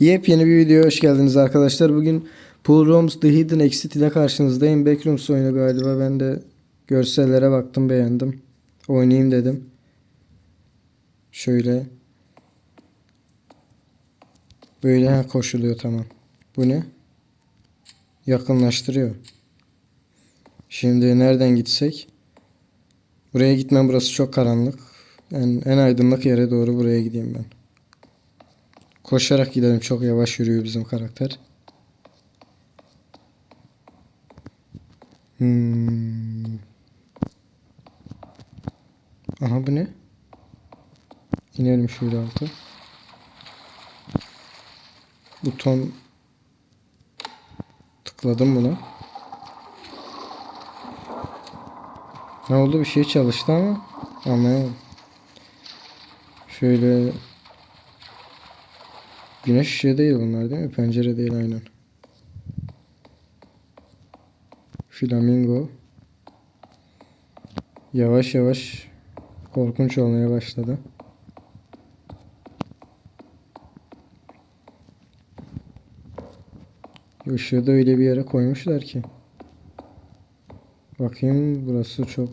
Yepyeni bir videoya hoş geldiniz arkadaşlar. Bugün Pool Rooms The Hidden Exit ile karşınızdayım. Backrooms oyunu galiba. Ben de görsellere baktım beğendim. Oynayayım dedim. Şöyle. Böyle ha, koşuluyor tamam. Bu ne? Yakınlaştırıyor. Şimdi nereden gitsek? Buraya gitmem burası çok karanlık. En, en aydınlık yere doğru buraya gideyim ben. Koşarak gidelim. Çok yavaş yürüyor bizim karakter. Hmm. Aha bu ne? İnelim şöyle altı. Buton tıkladım buna. Ne oldu? Bir şey çalıştı ama anlayamadım. Şöyle Güneş ışığı değil bunlar değil mi? Pencere değil aynen. Flamingo. Yavaş yavaş korkunç olmaya başladı. Işığı da öyle bir yere koymuşlar ki. Bakayım burası çok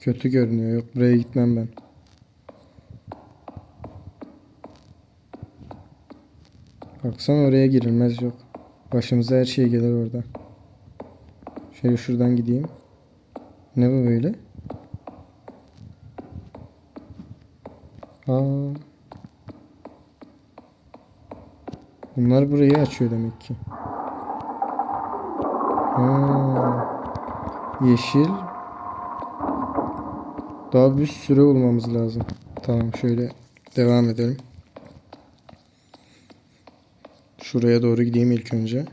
kötü görünüyor. Yok buraya gitmem ben. Baksana oraya girilmez yok. Başımıza her şey gelir orada. Şöyle şuradan gideyim. Ne bu böyle? Aa. Bunlar burayı açıyor demek ki. Ha. Yeşil. Daha bir süre olmamız lazım. Tamam şöyle devam edelim. Şuraya doğru gideyim ilk önce.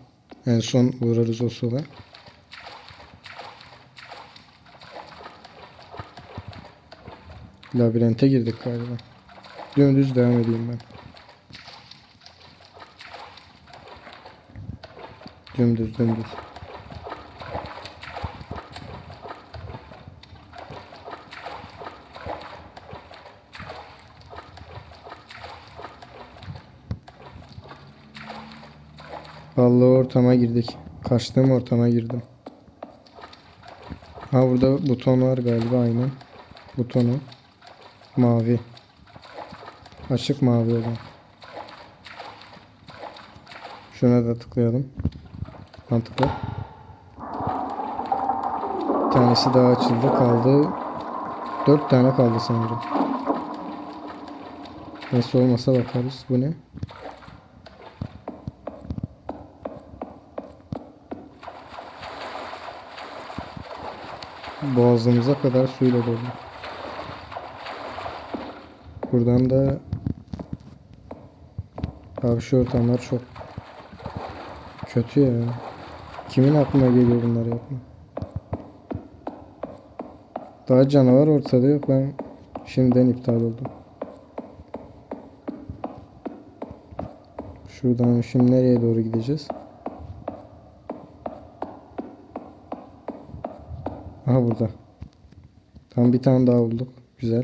En son uğrarız o sola. Labirente girdik galiba. Dümdüz devam edeyim ben. Dümdüz dümdüz. Vallahi ortama girdik. Kaçtığım ortama girdim. Ha burada buton var galiba aynen. Butonu. Mavi. Açık mavi olan. Şuna da tıklayalım. Mantıklı. Bir tanesi daha açıldı. Kaldı. Dört tane kaldı sanırım. Neyse olmasa bakarız. Bu ne? Boğazımıza kadar suyla dolu. Buradan da Abi şu ortamlar çok kötü ya. Kimin aklına geliyor bunları yapma? Daha canavar ortada yok. Ben şimdiden iptal oldum. Şuradan şimdi nereye doğru gideceğiz? Aha burada. Tam bir tane daha bulduk. Güzel.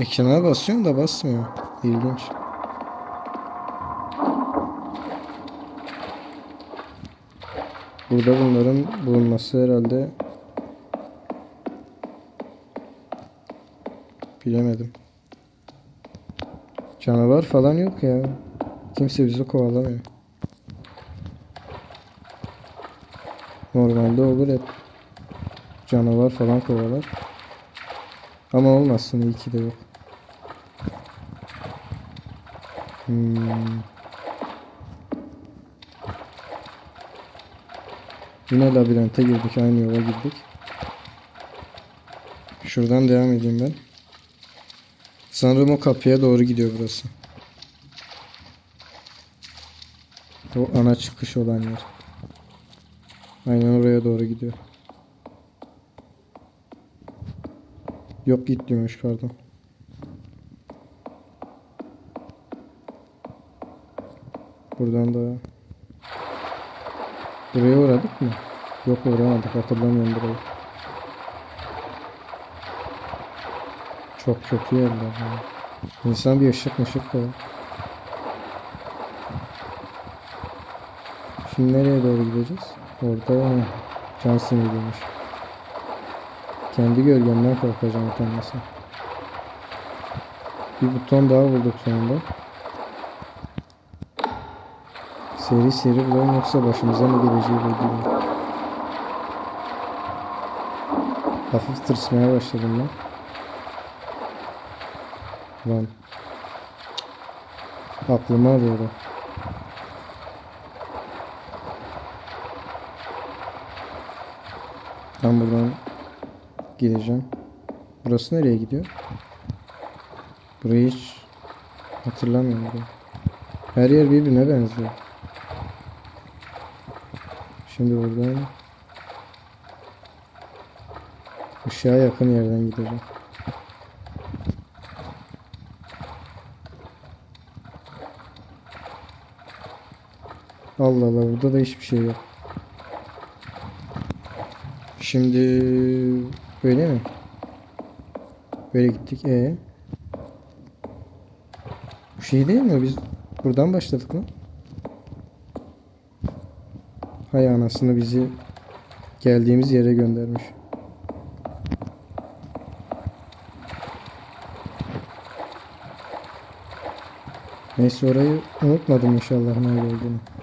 Ekrana basıyorum da basmıyor. İlginç. Burada bunların bulunması herhalde bilemedim. Canavar falan yok ya. Kimse bizi kovalamıyor. Normalde olur hep. Canavar falan kovalar. Ama olmasın iyi ki de yok. Hmm. Yine labirente girdik. Aynı yola girdik. Şuradan devam edeyim ben. Sanırım o kapıya doğru gidiyor burası. O ana çıkış olan yer. Aynen oraya doğru gidiyor. Yok gitmiyormuş pardon. Buradan da Buraya uğradık mı? Yok uğramadık hatırlamıyorum burayı. Çok kötü yerler. ya. İnsan bir ışık mışık koyar. Şimdi nereye doğru gideceğiz? Orada can simidiymiş. Kendi gölgemden korkacağım utanmasın. Bir buton daha bulduk sonunda. Seri seri bulalım yoksa başımıza ne geleceği belli değil. Hafif tırsmaya başladım ben. Lan. Aklıma arıyor Ben buradan gideceğim. Burası nereye gidiyor? Burayı hiç hatırlamıyorum. Her yer birbirine benziyor. Şimdi buradan ışığa yakın yerden gideceğim. Allah Allah burada da hiçbir şey yok. Şimdi böyle mi? Böyle gittik. E Bu şey değil mi? Biz buradan başladık mı? Hay anasını bizi geldiğimiz yere göndermiş. Neyse orayı unutmadım inşallah nerede olduğunu.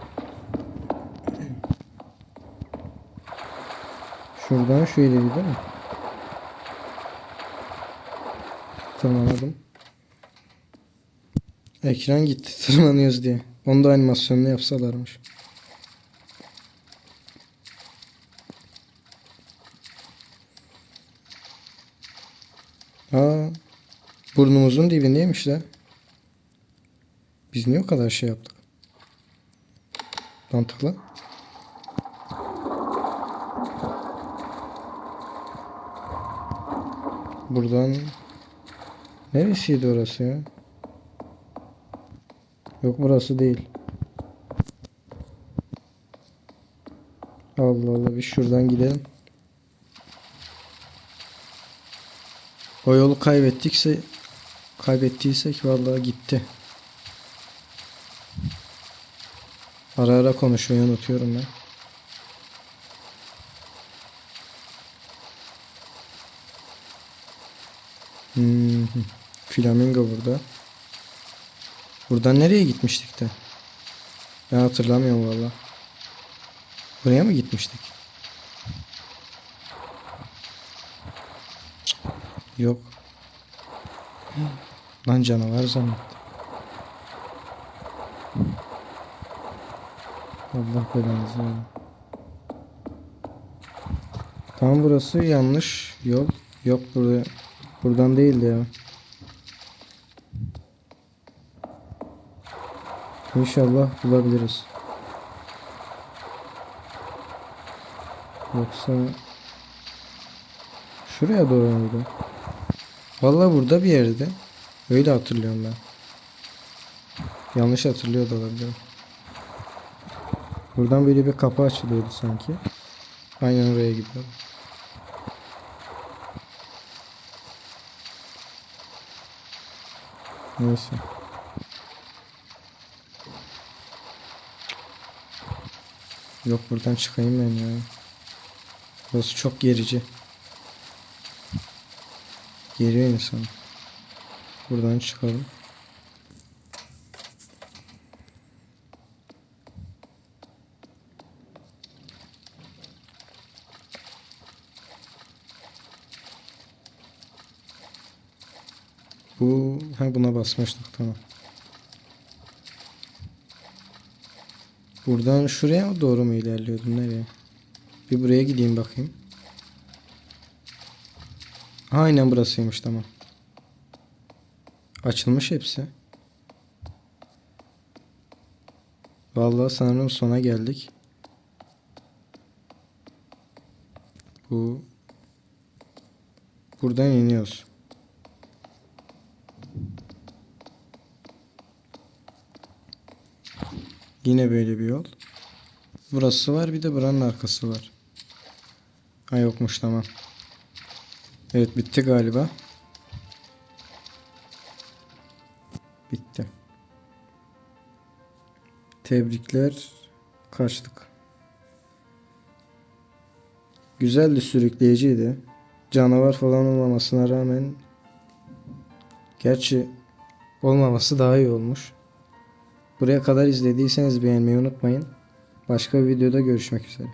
Şuradan şu ileri mi? Tırmanadım. Ekran gitti tırmanıyoruz diye. Onu da animasyonunu yapsalarmış. Aa, burnumuzun dibindeymiş la. Biz niye o kadar şey yaptık? Mantıklı. Buradan neresiydi orası ya? Yok burası değil. Allah Allah bir şuradan gidelim. O yolu kaybettikse kaybettiysek vallahi gitti. Ara ara konuşmayı unutuyorum ben. Hmm, Flamingo burada. Buradan nereye gitmiştik de? Ben hatırlamıyorum valla. Buraya mı gitmiştik? Yok. Lan canavar zannettim. Allah belanızı. Tam burası yanlış yol. Yok buraya. Buradan değildi ya. İnşallah bulabiliriz. Yoksa şuraya doğru muydu? Vallahi burada bir yerde. Öyle hatırlıyorum ben. Yanlış hatırlıyor da olabilirim. Buradan böyle bir kapı açılıyordu sanki. Aynen oraya gidiyorum. Neyse. Yok buradan çıkayım ben ya. Burası çok gerici. Geriyor insan. Buradan çıkalım. Bu ha buna basmıştık tamam. Buradan şuraya doğru mu ilerliyordum nereye? Bir buraya gideyim bakayım. Aynen burasıymış tamam. Açılmış hepsi. Vallahi sanırım sona geldik. Bu buradan iniyoruz. Yine böyle bir yol. Burası var bir de buranın arkası var. Ha yokmuş tamam. Evet bitti galiba. Bitti. Tebrikler. Kaçtık. Güzeldi sürükleyiciydi. Canavar falan olmamasına rağmen Gerçi olmaması daha iyi olmuş. Buraya kadar izlediyseniz beğenmeyi unutmayın. Başka bir videoda görüşmek üzere.